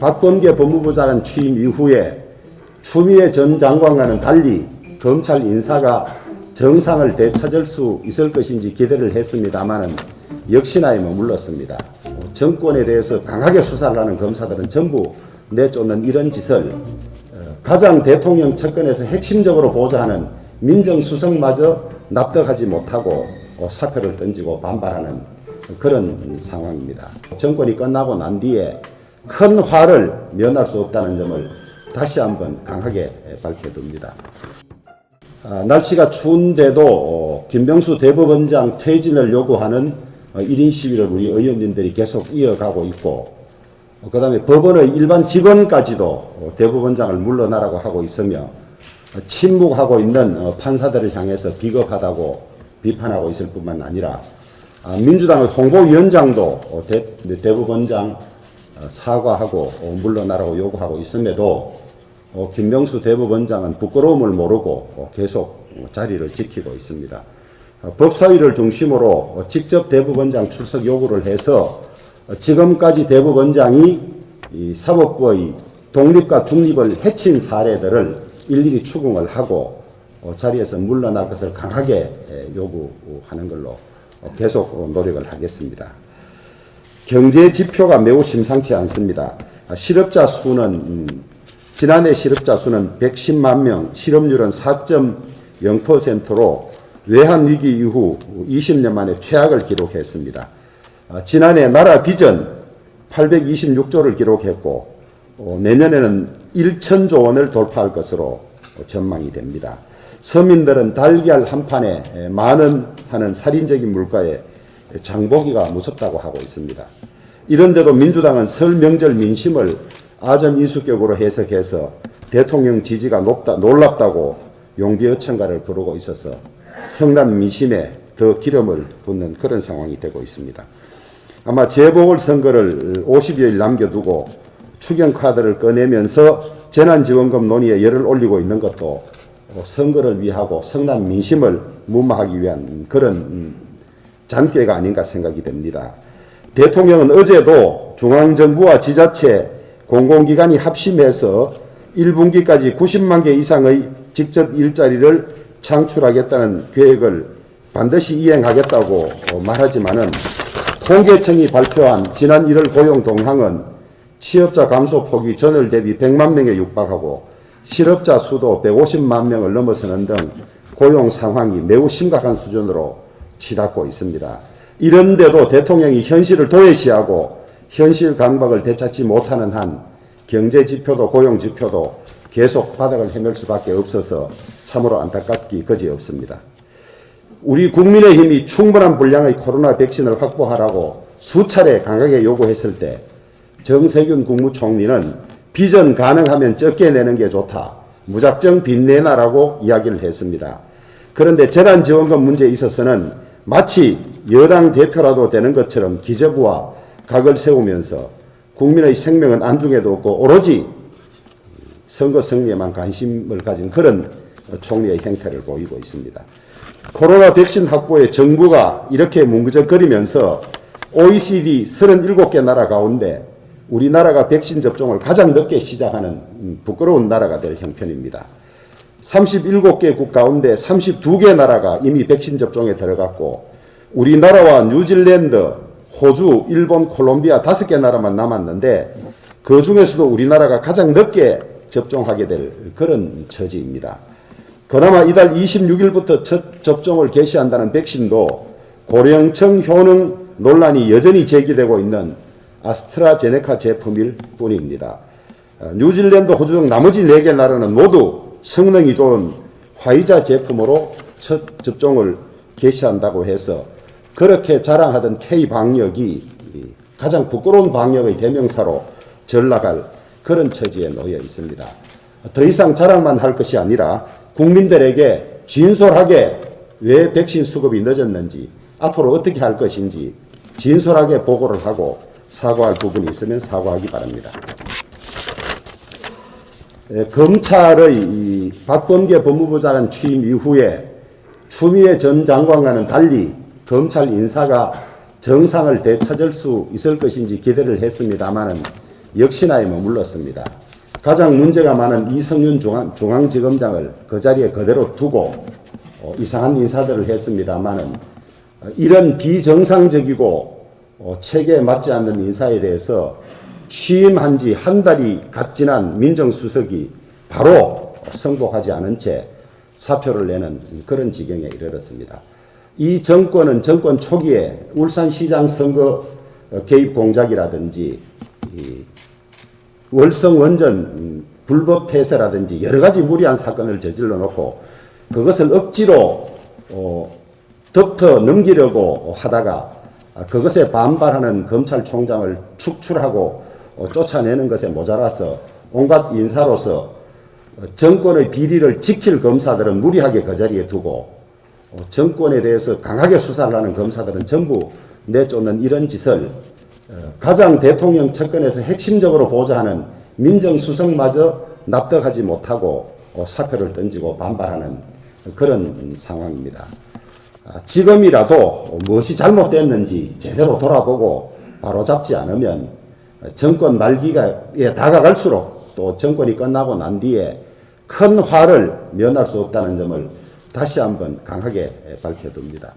박범계 법무부 장관 취임 이후에 추미애 전 장관과는 달리 검찰 인사가 정상을 되찾을 수 있을 것인지 기대를 했습니다마는 역시나 머물렀습니다. 정권에 대해서 강하게 수사를 하는 검사들은 전부 내쫓는 이런 짓을 어, 가장 대통령 측근에서 핵심적으로 보좌하는 민정수석마저 납득하지 못하고 어, 사표를 던지고 반발하는 그런 상황입니다. 정권이 끝나고 난 뒤에 큰 화를 면할 수 없다는 점을 다시 한번 강하게 밝혀둡니다. 아, 날씨가 추운데도 어, 김병수 대법원장 퇴진을 요구하는 어, 1인 시위를 우리 의원님들이 계속 이어가고 있고 어, 그 다음에 법원의 일반 직원까지도 어, 대법원장을 물러나라고 하고 있으며 어, 침묵하고 있는 어, 판사들을 향해서 비겁하다고 비판하고 있을 뿐만 아니라 아, 민주당의 홍보위원장도 어, 대, 대법원장 어, 사과하고 어, 물러나라고 요구하고 있음에도 어, 김명수 대법원장은 부끄러움을 모르고 어, 계속 어, 자리를 지키고 있습니다. 어, 법사위를 중심으로 어, 직접 대법원장 출석 요구를 해서 어, 지금까지 대법원장이 이 사법부의 독립과 중립을 해친 사례들을 일일이 추궁을 하고 어, 자리에서 물러날 것을 강하게 에, 요구하는 걸로 어, 계속 어, 노력을 하겠습니다. 경제 지표가 매우 심상치 않습니다. 아, 실업자 수는 음, 지난해 실업자 수는 110만 명, 실업률은 4.0%로 외환 위기 이후 20년 만에 최악을 기록했습니다. 아, 지난해 나라 빚은 826조를 기록했고 어, 내년에는 1천조 원을 돌파할 것으로 어, 전망이 됩니다. 서민들은 달걀 한 판에 에, 만원 하는 살인적인 물가에 장보기가 무섭다고 하고 있습니다. 이런데도 민주당은 설 명절 민심을 아전 인수격으로 해석해서 대통령 지지가 높다, 놀랍다고 용비어천가를 부르고 있어서 성남 민심에 더 기름을 붓는 그런 상황이 되고 있습니다. 아마 재보궐선거를 50여일 남겨두고 추경카드를 꺼내면서 재난지원금 논의에 열을 올리고 있는 것도 선거를 위하고 성남 민심을 무마하기 위한 그런 음, 잔꾀가 아닌가 생각이 됩니다. 대통령은 어제도 중앙정부와 지자체 공공기관이 합심해서 1분기까지 90만 개 이상의 직접 일자리를 창출하겠다는 계획을 반드시 이행하겠다고 어, 말하지만은 통계청이 발표한 지난 1월 고용 동향은 취업자 감소 폭이 전월 대비 100만 명에 육박하고 실업자 수도 150만 명을 넘어서는 등 고용 상황이 매우 심각한 수준으로 치닫고 있습니다. 이런데도 대통령이 현실을 도외시하고 현실 강박을 되찾지 못하는 한 경제 지표도 고용 지표도 계속 바닥을 헤맬 수밖에 없어서 참으로 안타깝기 그지없습니다. 우리 국민의힘이 충분한 분량의 코로나 백신을 확보하라고 수차례 강하게 요구했을 때 정세균 국무총리는 비전 가능하면 적게 내는 게 좋다. 무작정 빚내나라고 이야기를 했습니다. 그런데 재난지원금 문제에 있어서는 마치 여당 대표라도 되는 것처럼 기재부와 각을 세우면서 국민의 생명은 안중에도 없고 오로지 선거 승리에만 관심을 가진 그런 총리의 행태를 보이고 있습니다. 코로나 백신 확보에 정부가 이렇게 뭉그적거리면서 OECD 37개 나라 가운데 우리나라가 백신 접종을 가장 늦게 시작하는 음, 부끄러운 나라가 될 형편입니다. 37개 국 가운데 32개 나라가 이미 백신 접종에 들어갔고 우리나라와 뉴질랜드, 호주, 일본, 콜롬비아 다섯 개 나라만 남았는데 그 중에서도 우리나라가 가장 늦게 접종하게 될 그런 처지입니다. 그나마 이달 26일부터 첫 접종을 개시한다는 백신도 고령층 효능 논란이 여전히 제기되고 있는 아스트라제네카 제품일 뿐입니다. 어, 뉴질랜드, 호주 등 나머지 4개 나라는 모두 성능이 좋은 화이자 제품으로 첫 접종을 개시한다고 해서 그렇게 자랑하던 K 방역이 가장 부끄러운 방역의 대명사로 전락할 그런 처지에 놓여 있습니다. 더 이상 자랑만 할 것이 아니라 국민들에게 진솔하게 왜 백신 수급이 늦었는지 앞으로 어떻게 할 것인지 진솔하게 보고를 하고 사과할 부분이 있으면 사과하기 바랍니다. 에, 검찰의 이 박범계 법무부 장관 취임 이후에 추미애 전 장관과는 달리 검찰 인사가 정상을 되찾을 수 있을 것인지 기대를 했습니다마는 역시나에 머물렀습니다. 가장 문제가 많은 이성윤 중앙, 중앙지검장을 그 자리에 그대로 두고 어, 이상한 인사들을 했습니다마는 어, 이런 비정상적이고 어, 체계에 맞지 않는 인사에 대해서 취임한 지 한 달이 갓 지난 민정수석이 바로 승복하지 않은 채 사표를 내는 그런 지경에 이르렀습니다. 이 정권은 정권 초기에 울산시장 선거 어, 개입 공작이라든지 이 월성 원전 음, 불법 폐쇄라든지 여러 가지 무리한 사건을 저질러 놓고 그것을 억지로 어, 덮어 넘기려고 하다가 아, 그것에 반발하는 검찰총장을 축출하고 어, 쫓아내는 것에 모자라서 온갖 인사로서 어, 정권의 비리를 지킬 검사들은 무리하게 그 자리에 두고 어, 정권에 대해서 강하게 수사를 하는 검사들은 전부 내쫓는 이런 짓을 어, 가장 대통령 측근에서 핵심적으로 보좌 하는 민정수석마저 납득하지 못하고 어, 사표를 던지고 반발하는 그런 상황입니다. 아, 지금이라도 무엇이 잘못됐는지 제대로 돌아보고 바로잡지 않으면 정권 말기가 예, 다가갈수록 또 정권이 끝나고 난 뒤에 큰 화를 면할 수 없다는 점을 다시 한번 강하게 밝혀둡니다.